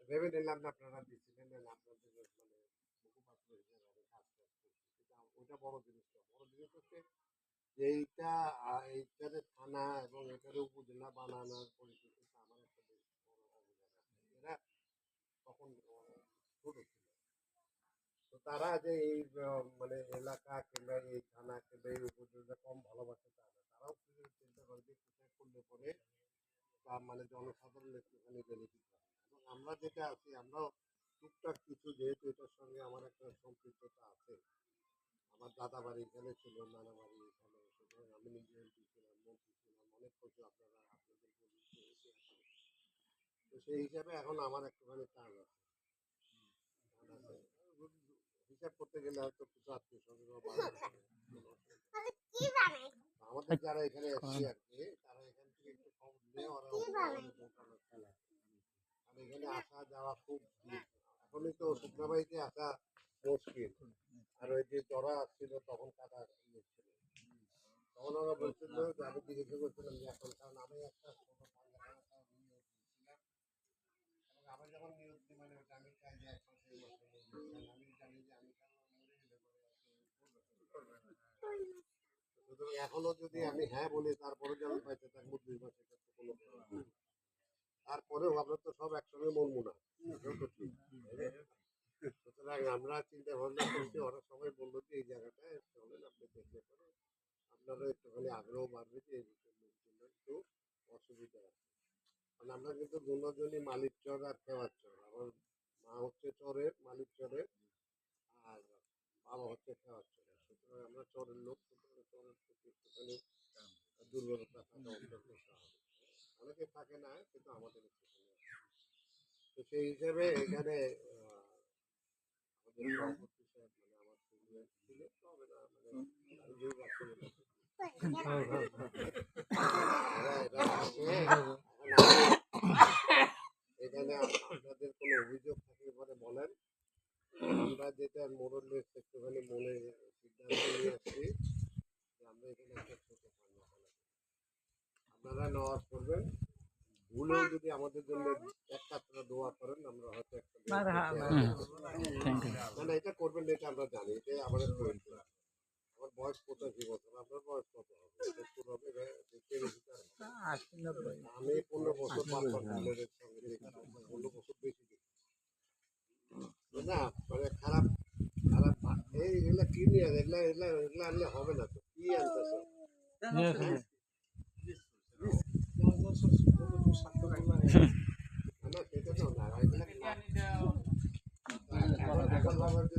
ভেবে নিলাম না আপনারা দিচ্ছিলেন মানে আম- ওইটা বড় জিনিস বড় জিনিস হচ্ছে এইটা আহ, এইটারে থানা এবং এটারে উপজেলা বানানোর পরিস্থিতিতে আমার একটা বেশ বড় আছে। এরা তখন ছোট ছিল। তো তারা যে এই মানে এলাকা কিংবা এই থানা কিংবা এই উপজেলা কম ভালোবাসে তা না তারাও কিন্তু চিন্তা করে যে কোথায় করলে পরে তার মানে জনসাধারণ একটুখানি বেনিফিট হবে এবং আমরা যেটা আছি আমরাও টুকটাক কিছু যেহেতু এটার সঙ্গে আমার একটা সম্পৃক্ততা আছে আমার দাদা বাড়ি এখানে ছিল নানা বাড়ি এখানে সুতরাং আমি নিজে এমপি ছিলাম মন্ত্রী ছিলাম অনেক কিছু আপনারা আপনাদের তো সেই হিসাবে এখন আমার একটুখানি টান আছে। হিসাব করতে গেলে হয়তো কিছু আত্মীয় স্বজন আমাদের যারা এখানে এসছি আর কি তারা এখান থেকে একটু খবর নিয়ে ওরা ওদের মোটামুটি খেলা আর এখানে আসা যাওয়া খুব এখনই তো শুক্রাবাড়িতে আসা মুশকিল। আর ওই যে জরা আসছিল তখন কাটা ইয়ে ছিল। তখন ওরা বলছিল যে আমি জিজ্ঞাসা করছিলাম যে এখন কারণ আমি একটা ছোট দিয়েছিলাম এবং আমার যখন নিয়োগ মানে আমি চাই যে আমি জানি যে আমি কারণ মরে গেলে পরে আর কেউ করবে না। সুতরাং এখনও যদি আমি হ্যাঁ বলি তারপরে যে আমি পাইতে থাকব দুই মাসে এটা তো কোনো তারপরেও আমরা তো সব একসঙ্গে মরবো না? সুতরাং আমরা চিন্তা ভাবনা করছি ওরা সবাই বলল যে এই জায়গাটায় চলেন, আপনি দেখলে পরে আপনারও একটুখানি আগ্রহ বাড়বে যে লোকজনের একটু অসুবিধা আছে। মানে আমরা কিন্তু দুজনই মালিক চর আর খেওয়ার চর। আমার মা হচ্ছে চরের মালিক চরের, আর বাবা হচ্ছে খেওয়ার চরের। সুতরাং আমরা চরের লোক, সুতরাং চরের প্রতি একটুখানি দুর্বলতা থাকা অত্যন্ত স্বাভাবিক। অনেকে থাকে না কিন্তু আমাদের তো সেই হিসেবে এখানে আমাদের সভাপতি সাহেব মানে আমার ছিল না মানে এখন আপনাদের কোনো অভিযোগ থাকলে পরে বলেন। আমরা যেটা মোড়লের একটুখানি মনে সিদ্ধান্ত নিয়ে আসছি। এখানে একটা ছোট পাঞ্জাখানা আপনারা নেওয়াজ করবেন। ভুলেও যদি আমাদের জন্য এক কাতরা দোয়া করেন আমরা হয়তো একটা না এটা করবেন এটা আমরা জানি। এটা আমাদের আমার বয়স পঁচাশি বছর আপনার বয়স কত হবে? সত্তর হবে। আমি পনেরো বছর সঙ্গে পনেরো বছর বেশি না মানে খারাপ খারাপ এই এগুলা কি নিয়ে? এগুলা এগুলা এগুলা আনলে হবে না।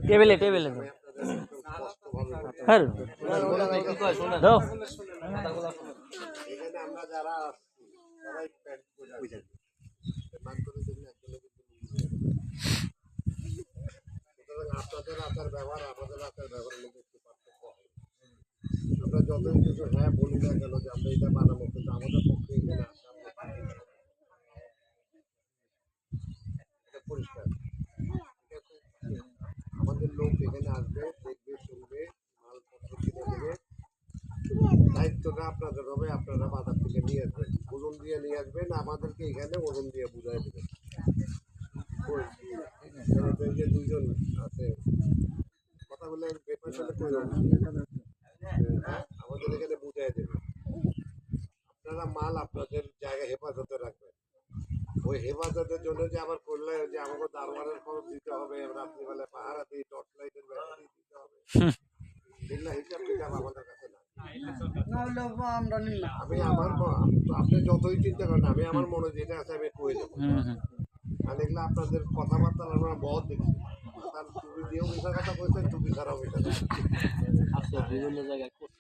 টেবিলে টেবিলে। হ্যাঁ দাও এখানে আমরা যারা সবাই প্যান্ট পরে মান করে আপনাদের আচার ব্যবহার আমাদের আচার ব্যবহারের মধ্যে একটু পার্থক্য হবে আমরা হ্যাঁ বলি না কেন যে আমরা এটা বানাবো কিন্তু আমাদের পক্ষে পরিষ্কার। আমাদের লোক এখানে আসবে, দেখবে, শুনবে মালপত্র কিনে দেবে। দায়িত্বটা আপনাদের হবে, আপনারা বাজার থেকে নিয়ে আসবেন। ওজন দিয়ে নিয়ে আসবেন, আমাদেরকে এখানে ওজন দিয়ে বুঝাই দেবেন। যে দুইজন আছে। কথা বলে পেপার সাথে আমাদের এখানে বুঝাই দেবেন আপনারা মাল আপনাদের জায়গায় হেফাজতে রাখবেন। ওই হেফাজতের জন্য যে আবার করলে যে আমাকে দারোয়ানের খরচ দিতে হবে রাত্রিবেলা পাহারা দিই টর্চ লাইটের ব্যাটারি দিতে হবে। এগুলা হিসাব কিতাব আমাদের কাছে না আমি আমার আপনি যতই চিন্তা করেন আমি আমার মনে যেটা আছে আমি কয়ে দেবো। আর এগুলো আপনাদের কথাবার্তা আমরা বহুত টুপি দিয়েও মিশা কথা টুপি ছাড়াও মিশা কথা ঠিক এই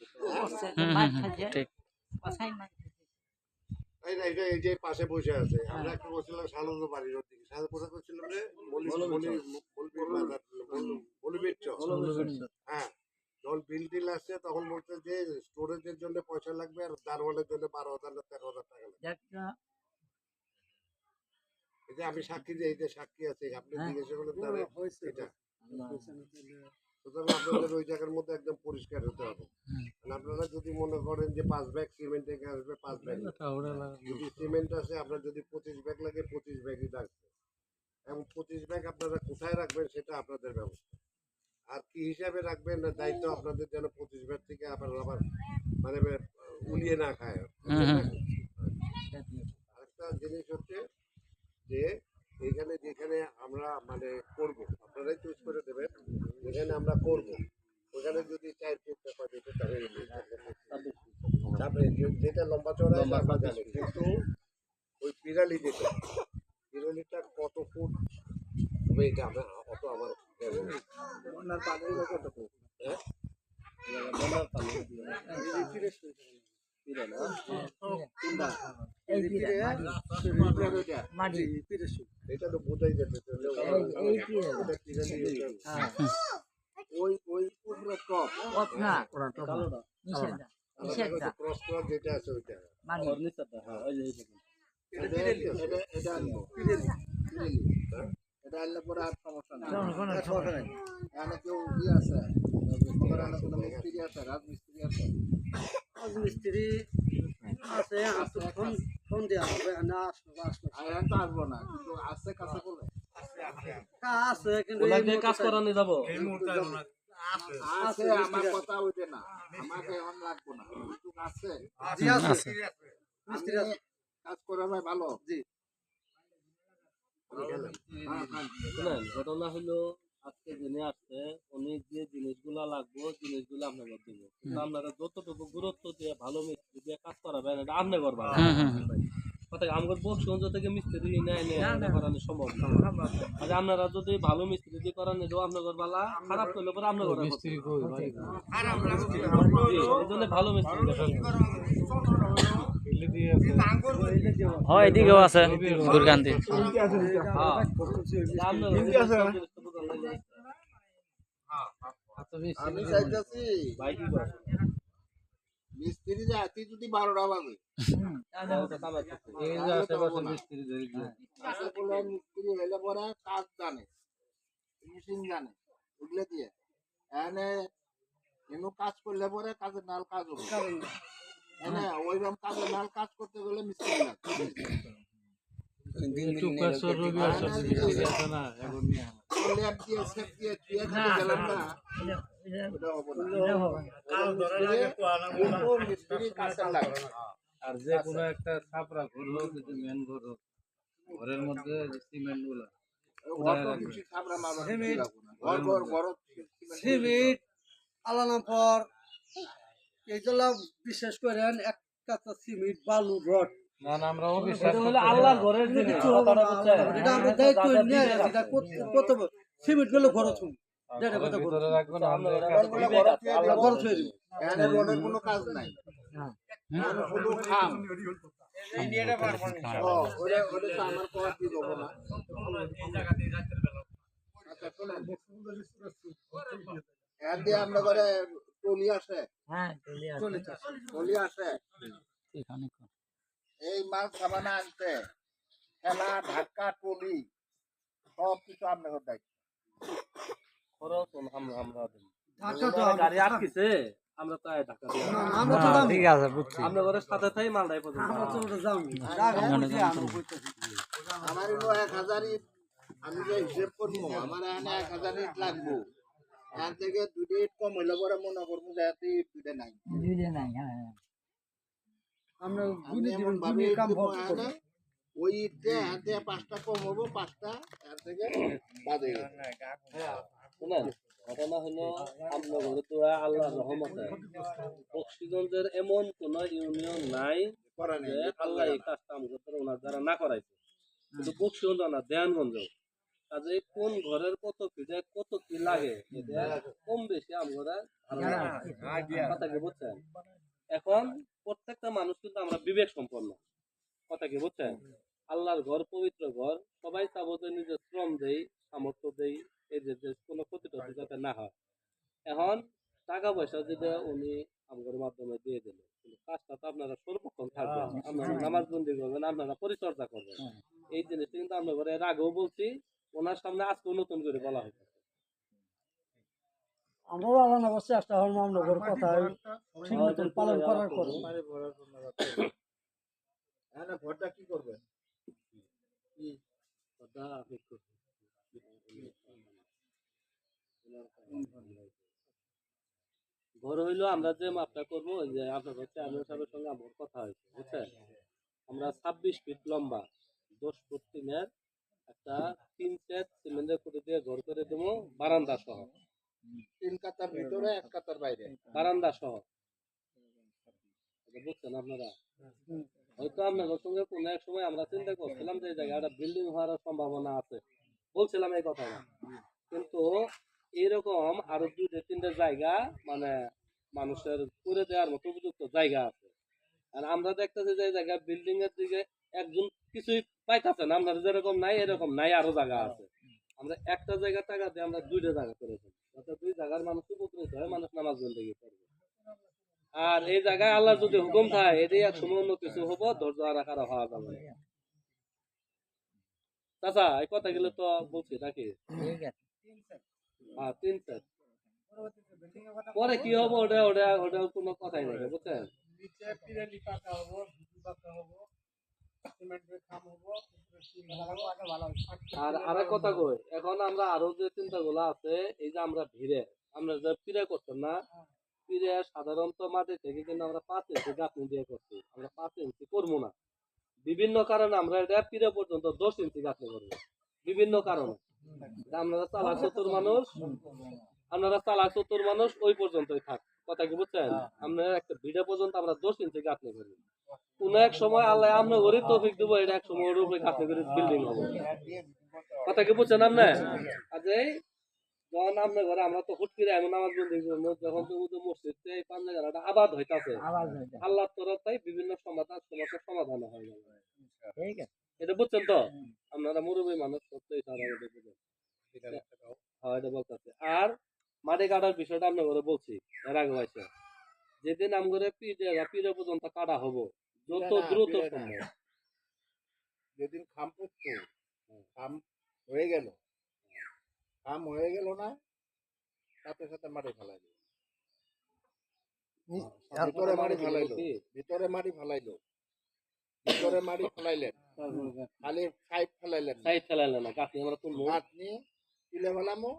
না যে পাশে বসে আছে আমরা একটা বলছিলাম সালন্দ বাড়ির দিকে সালন্দ কোথায় করছিলাম রে বলি বলি বলি বেচ্চ হ্যাঁ যখন বিল টিল আসছে তখন বলছে যে স্টোরেজের জন্য পয়সা লাগবে আর দারোয়ানের জন্য বারো হাজার না তেরো হাজার টাকা লাগবে। এই যে আমি সাক্ষী যে এই যে সাক্ষী আছে আপনি জিজ্ঞাসা করলেন এটা। সুতরাং আপনাদের ওই জায়গার মধ্যে একদম পরিষ্কার হতে হবে। আর আপনারা যদি মনে করেন যে পাঁচ ব্যাগ সিমেন্ট এখানে আসবে পাঁচ ব্যাগ। যদি সিমেন্ট আসে আপনার যদি পঁচিশ ব্যাগ লাগে পঁচিশ ব্যাগই লাগবে। এবং পঁচিশ ব্যাগ আপনারা কোথায় রাখবেন সেটা আপনাদের ব্যবস্থা। আর কি হিসাবে রাখবেন না দায়িত্ব আপনাদের যেন পঁচিশ ব্যাগ থেকে আবার আবার মানে উলিয়ে না খায়। আরেকটা জিনিস হচ্ছে যে এখানে যেখানে আমরা মানে করব আপনারাই চুজ করে দেবেন। যেখানে আমরা করব ওখানে যদি চার ফিট পেপার দিতে তাহলে তারপরে যেটা লম্বা চড়া কিন্তু ওই পিরালি যেটা পিরালিটা কত ফুট হবে এটা আমরা অত আমার। হ্যাঁ? এটা তো বোঝাই পিরালি ওটা- ওই ওই উপরে টপ কত না ওইটা। মাটি এটা আনলে পরে আর সমস্যা নেই। সমস্যা নেই। এখানে কেউ ইয়ে আছে। কোনো মিস্ত্রি আছে রাজমিস্ত্রি আছে। মিস্ত্রি আছে আছে ফোন ফোন দেওয়া হবে না আসবে আসবে তো আসব না কিন্তু আছে কাছে বলে। আছে কিন্তু ওনাকে মুহূর্তে কাজ করানো যাব। আছে। আমার কথা ওইটা না। আমাকে এখন লাগবো না। আছে। আছে মিস্ত্রি আমি আছে। কাজ করে ভাই ভালো। জি। হ্যাঁ, হ্যাঁ। শুনেন ঘটনা হলো আজকে জেনে আসছে উনি যে জিনিসগুলা লাগবে জিনিসগুলো আপনাকে দিব। কিন্তু আপনারা যতটুকু গুরুত্ব দিয়ে ভালো মিস্ত্রি দিয়ে কাজ করাবেন এটা আপনি করবেন কথা কি, আমাদের বক্সগঞ্জ থেকে মিস্ত্রি নেয় নেয় করানো সম্ভব। আচ্ছা আপনারা যদি ভালো মিস্ত্রি দিয়ে করান এটাও আপনার বালা খারাপ করলে পরে আপনার ঘরে মিস্ত্রি এই জন্য ভালো মিস্ত্রি দেখান। হয় এদিকেও আছে দুর্গান্তি। হ্যাঁ। আপনার ঘরে আমি চাইতেছি। মিস্ত্রি যে আছি যদি বারোটা বাজে। মিস্ত্রি হইলে পরে কাজ জানে। ফিনিশিং জানে ওগুলো দিয়ে এনে এনু কাজ করলে পরে কাজের নাল কাজ হবে। এনে ওইরকম কাজের নাল কাজ করতে গেলে মিস্ত্রি লাগে ল্যাব দিয়ে দিয়ে গেলাম না আর যে কোনো একটা ছাপরা ঘর হোক মেন ঘর হোক ঘরের মধ্যে সিমেন্টগুলো ছাপড়া সিমেন্ট পর এইগুলা বিশেষ করেন একটা তো সিমেন্ট বালু রড। না না আমরা অবিশ্বাস এটা হলো আল্লাহর ঘরের জিনিস। কিছু হবে কথাটা না, বুঝছেন? এটা আমরা দায়িত্ব নিয়ে যেটা করতে সিমেন্টগুলো ঘর থুম যেটা কথা ভিতরে রাখবেন আমরা ঘর দিব এখানে রোডের কোনো কাজ নাই। এখানে শুধু খাম। ও, ওটা ওটা তো আমার পর কি দেবো না? আচ্ছা এর দিয়ে আমরা করে টলি আসে। হ্যাঁ চলে আসে। টলি আসে। এই মাল সাবানা আনতে খেলা ধাক্কা টলি সব কিছু আপনাদের দায়িত্ব। খরচ আমরা আমরা দিই। ঢাকা তো গাড়ি আটকিছে আমরা তো ঢাকা আমরা তো ঠিক আছে বুঝছি। সাথে থাই পর্যন্ত। আমরা তো বলতেছি আমার এলো এক আমি যে হিসেব করব আমার এখানে এক হাজার ইট লাগবো। এখান থেকে দুইটা ইট কম হইলে পরে মনে করব যে এত নাই। দুইটা নাই হ্যাঁ হ্যাঁ। আমরা গুলি এমন গুলি কাম দেবো ওই ইটে থেকে পাঁচটা কম হব পাঁচটা এখান থেকে বাদে। শুনেন ঘটনা হলো আপনার ঘরে তো আল্লাহর রহমতে বক্সিগঞ্জের এমন কোন ইউনিয়ন নাই আল্লাহ এই কাজটা আমাদের ওনার দ্বারা না করাইছে কিন্তু বক্সিগঞ্জ না দেয়ানগঞ্জ কাজে কোন ঘরের কত ফিটে কত কি লাগে কম বেশি আমরা কথা কি বুঝছেন এখন প্রত্যেকটা মানুষ কিন্তু আমরা বিবেক সম্পন্ন কথা কি বুঝছেন? আল্লাহর ঘর পবিত্র ঘর সবাই চাবো যে নিজের শ্রম দেই সামর্থ্য দেই এই যে কোনো ক্ষতি টতি যাতে না হয়। এখন টাকা পয়সা যদি উনি আমাদের মাধ্যমে দিয়ে দিল কিন্তু কাজটা তো আপনারা সর্বক্ষণ থাকবেন আপনারা নামাজ বন্দি করবেন আপনারা পরিচর্যা করবেন। এই জিনিসটা কিন্তু আমরা এর আগেও বলছি ওনার সামনে আজকেও নতুন করে বলা হয়েছে। আমরাও আলাদা করছি চেষ্টা হল আমনগর কথা ঠিক মতন পালন করার ভোটটা কি করবে? ঘর হইল আমরা যে মাপটা করব যে আপনার চেয়ারম্যান সাহেবের সঙ্গে আমার কথা হয়েছে বুঝছেন? আমরা ছাব্বিশ ফিট লম্বা দশ ফুট তিনের একটা তিন সেট সিমেন্টের করে দিয়ে ঘর করে দেবো বারান্দা সহ তিন কাতার ভিতরে এক কাতার বাইরে। বারান্দা সহ। বুঝছেন আপনারা? হয়তো আপনাদের সঙ্গে কোনো এক সময় আমরা চিন্তা করছিলাম যে জায়গাটা বিল্ডিং হওয়ার সম্ভাবনা আছে। বলছিলাম এই কথাটা। কিন্তু এরকম আরও দুইটা তিনটা জায়গা মানে মানুষের করে দেওয়ার মতো উপযুক্ত জায়গা আছে। আর আমরা দেখতেছি যে জায়গা বিল্ডিং এর দিকে একজন কিছুই পাইতেছে না। আমরা যেরকম নাই এরকম নাই আরও জায়গা আছে। আমরা একটা জায়গা টাকা দিয়ে আমরা দুইটা জায়গা করে করেছি যাতে দুই জায়গার মানুষ উপকৃত হয় মানুষ নামাজ বন্দী করবে আর এই জায়গায় আল্লাহ যদি হুকুম থাকে এটাই এক সময় কিছু ধৈর্য হওয়া যাবে এই কথাগুলো তো বলছি নাকি? হ্যাঁ তিন সেট পরে কি হব ওটা ওটা ওটা কোনো কথাই নেই, বুঝছেন? আর কথা কই এখন আমরা আরও যে আছে এই যে আমরা ভিড়ে আমরা যে পিড়ে করতাম না পিড়ে সাধারণত মাটি থেকে কিন্তু আমরা পাঁচ ইঞ্চি গাঁথনি দিয়ে করছি আমরা পাঁচ ইঞ্চি করব না। বিভিন্ন কারণে আমরা এটা পিড়ে পর্যন্ত দশ ইঞ্চি গাঁথনি করব বিভিন্ন কারণে। আপনারা চালাক চতুর মানুষ আপনারা চালাক চতুর মানুষ ওই পর্যন্তই থাক কথা কি বুঝছেন? আমরা একটা ভিড়ে পর্যন্ত আমরা দশ ইঞ্চি গাঁথনি করি কোন এক সময় আল্লাহ আমরা গরিব তৌফিক দেবো এটা এক সময় ওর উপরে গাঁথনি করে বিল্ডিং হবে। কথা কি বুঝছেন আপনি? আজ এই যখন আপনার ঘরে আমরা তো হুট করে এমন যখন তো উদু মসজিদ এই জায়গাটা আবাদ হইতাছে। আল্লাহর তরফ তাই বিভিন্ন সমাধান সমস্যার সমাধান হয়ে। যাবে এটা বুঝছেন তো? আপনারা মুরব্বী মানুষ সত্যি তারা এটা বুঝেন। হ্যাঁ এটা বলতেছে। আর মাটি কাটার বিষয়টা আপনার ঘরে বলছি এর আগে হয়েছে যেদিন আমগরে পিড়ে পিড়ে পর্যন্ত কাটা হব? যত দ্রুত সম্ভব। যেদিন খাম পড়তো খাম হয়ে গেল। খাম হয়ে গেল না সাথে সাথে মাটি ফেলাই দিল। ভিতরে মাটি ফেলাইলো? ভিতরে মাটি ফেলাইলো। ভিতরে মাটি ফেলাইলেন। খালি সাইড ফেলাইলেন। সাইড ফেলাইলে না গাছ আমরা তুলবো। গাছ নিয়ে তুলে ফেলামো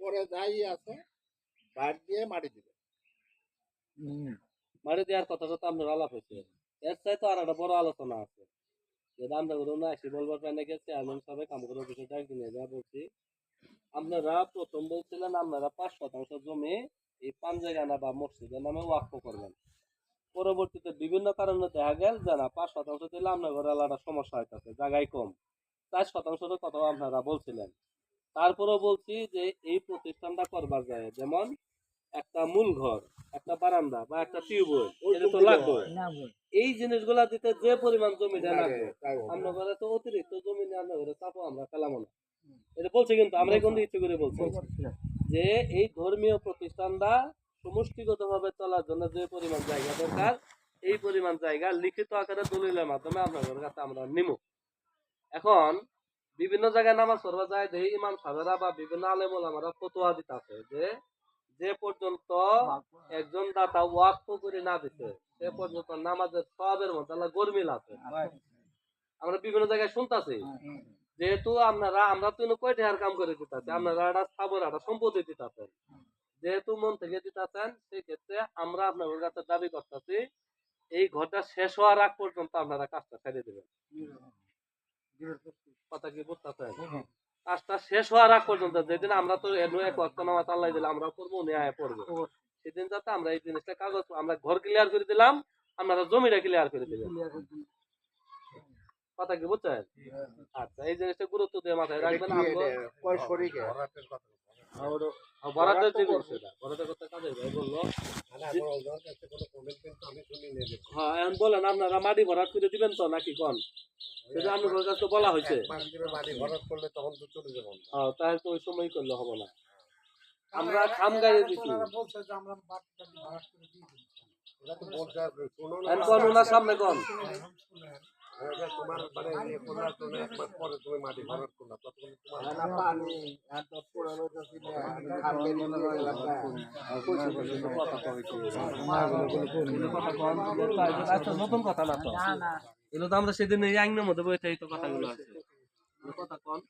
পরে যাই আছে বাদ দিয়ে মাটি দিবে হুম মারি দেওয়ার কথা তো আপনার আলাপ হয়েছে এর চাই তো আর একটা বড় আলোচনা আছে। যে আমরা ঘরে না আসি বলবার পাই নাকি চেয়ারম্যান সাহেব কাম করে বিষয়টা কিনে যা বলছি। আপনারা প্রথম বলছিলেন আপনারা পাঁচ শতাংশ জমি এই পাঞ্জাগানা বা মসজিদের নামে ওয়াক্ফ করবেন। পরবর্তীতে বিভিন্ন কারণে দেখা গেল যে না, পাঁচ শতাংশ দিলে আপনার ঘরে আলাদা সমস্যা হইতেছে, জায়গায় কম। চার শতাংশের কথা আপনারা বলছিলেন। তারপরেও বলছি যে এই প্রতিষ্ঠানটা করবার যায়, যেমন একটা মূল ঘর একটা বারান্দা বা একটা টিউবওয়েল এটা তো লাগবে। এই জিনিসগুলা দিতে যে পরিমাণ জমিটা লাগবে আমরা ঘরে তো অতিরিক্ত জমি নিয়ে আমরা ঘরে চাপো আমরা ফেলাম না। এটা বলছে কিন্তু আমরা কিন্তু ইচ্ছে করে বলছি। যে এই ধর্মীয় প্রতিষ্ঠানটা সমষ্টিগত ভাবে চলার জন্য যে পরিমাণ জায়গা দরকার এই পরিমাণ জায়গা লিখিত আকারে দলিলের মাধ্যমে আপনাদের কাছে আমরা নিব এখন বিভিন্ন জায়গায় নামাজ পড়বা যায় যে ইমাম সাহেবেরা বা বিভিন্ন আলেমুল আমরা ফতোয়া দিতেছে যে যে পর্যন্ত একজন দাতা ওয়াকফ করে না দিতে সে পর্যন্ত নামাজের সবের মধ্যে আল্লাহ গরমিল আছে আমরা বিভিন্ন জায়গায় শুনতাছি। যেহেতু আপনারা আমরা তো কয় টাকার কাম করে দিতেছি আপনারা একটা স্থাবর একটা সম্পত্তি দিতেছেন। যেহেতু মন থেকে দিতেছেন সেক্ষেত্রে আমরা আপনাদের কাছে দাবি করতেছি এই ঘরটা শেষ হওয়ার আগ পর্যন্ত আপনারা কাজটা ছেড়ে দেবেন। কথা কি বুঝতেছেন? কাজটা শেষ হওয়ার আগ পর্যন্ত যেদিন আমরা তো এনু এক ওয়াক্ত নামাজ আল্লাহ দিলাম আমরা করব উনি আয় পড়ব সেদিন যাতে আমরা এই জিনিসটা কাগজ আমরা ঘর ক্লিয়ার করে দিলাম আপনারা জমিটা ক্লিয়ার করে দিলাম কথা কি বুঝছেন? আচ্ছা এই জিনিসটা গুরুত্ব দিয়ে মাথায় রাখবেন হ্যাঁ, বরাদ্দের কথা কাজে ভাই বলল হ্যাঁ এখন বলেন আপনারা মাটি ভরাট করে দিবেন তো নাকি কোন? সেটা আপনার কাছে তো বলা হয়েছে। মাস ভরাট করলে তখন তো চলে যাব হ্যাঁ তাহলে তো ওই সময় করলে হবে না। আমরা খাম গাড়ি। এখন কোন ওনার সামনে কোন? তোমার মানে ইয়ে জন্য এক মাস পরে তুমি মাটি ভরাট তোমার তো কইছি কথা কইছি আচ্ছা নতুন কথা না তো? এগুলো তো আমরা সেদিন এই আইনের মধ্যে বইতে এই তো কথাগুলো আছে। কথা কন।